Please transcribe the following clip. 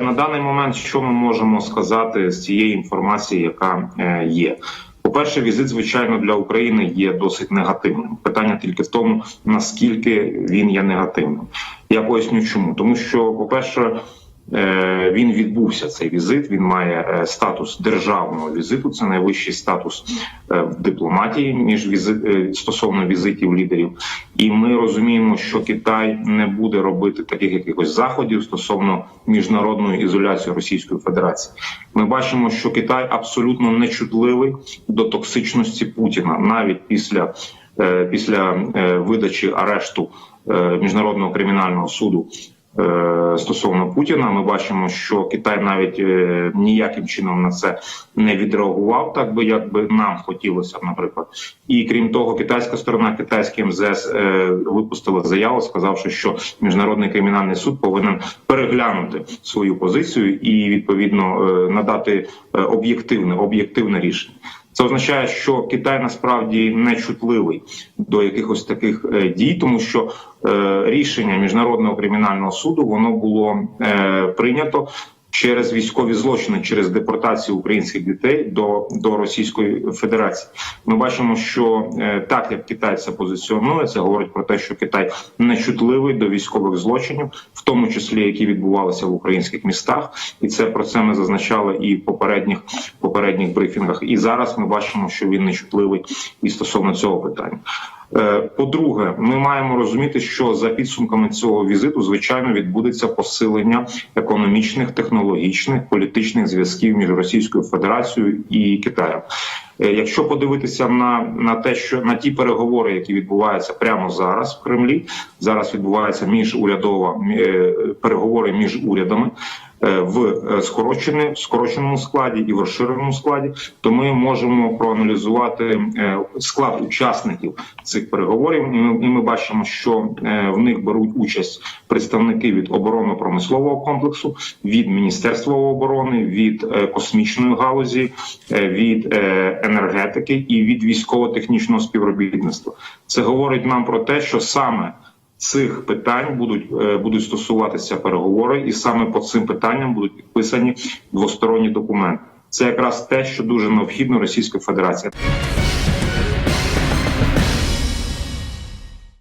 На даний момент, що ми можемо сказати з цієї інформації, яка е, є. По-перше, візит, звичайно, для України є досить негативним. Питання тільки в тому, наскільки він є негативним. Я поясню, чому тому, що, по-перше, е, він відбувся цей візит. Він має е, статус державного візиту. Це найвищий статус е, дипломатії між візит е, стосовно візитів лідерів. І ми розуміємо, що Китай не буде робити таких якихось заходів стосовно міжнародної ізоляції Російської Федерації. Ми бачимо, що Китай абсолютно нечутливий до токсичності Путіна навіть після, після видачі арешту міжнародного кримінального суду. Е, Стосовно Путіна, ми бачимо, що Китай навіть е, ніяким чином на це не відреагував, так би як би нам хотілося, наприклад. І крім того, китайська сторона, китайський МЗС е, випустила заяву, сказавши, що міжнародний кримінальний суд повинен переглянути свою позицію і відповідно надати об'єктивне об'єктивне рішення. Це означає, що Китай насправді не чутливий до якихось таких е, дій, тому що е, рішення міжнародного кримінального суду воно було е, прийнято через військові злочини, через депортацію українських дітей до, до Російської Федерації. Ми бачимо, що е, так як Китай це позиціонує, це говорить про те, що Китай не чутливий до військових злочинів, в тому числі які відбувалися в українських містах, і це про це ми зазначали і в попередніх попередніх брифінгах. І зараз ми бачимо, що він не чутливий і стосовно цього питання. Е, По-друге, ми маємо розуміти, що за підсумками цього візиту, звичайно, відбудеться посилення економічних, технологічних, політичних зв'язків між Російською Федерацією і Китаєм. Е, Якщо подивитися на, на те, що на ті переговори, які відбуваються прямо зараз в Кремлі, зараз відбувається міжурядова е, переговори між урядами е, в скороченому складі і в розширеному складі, то ми можемо проаналізувати склад учасників цих переговорів. І ми, і ми бачимо, що в них беруть участь представники від оборонно-промислового комплексу, від Міністерства оборони, від космічної галузі, від енергетики і від військово-технічного співробітництва. Це говорить нам про те, що саме цих питань будуть е, будуть стосуватися переговори, і саме по цим питанням будуть підписані двосторонні документи. Це якраз те, що дуже необхідно Російської Федерації.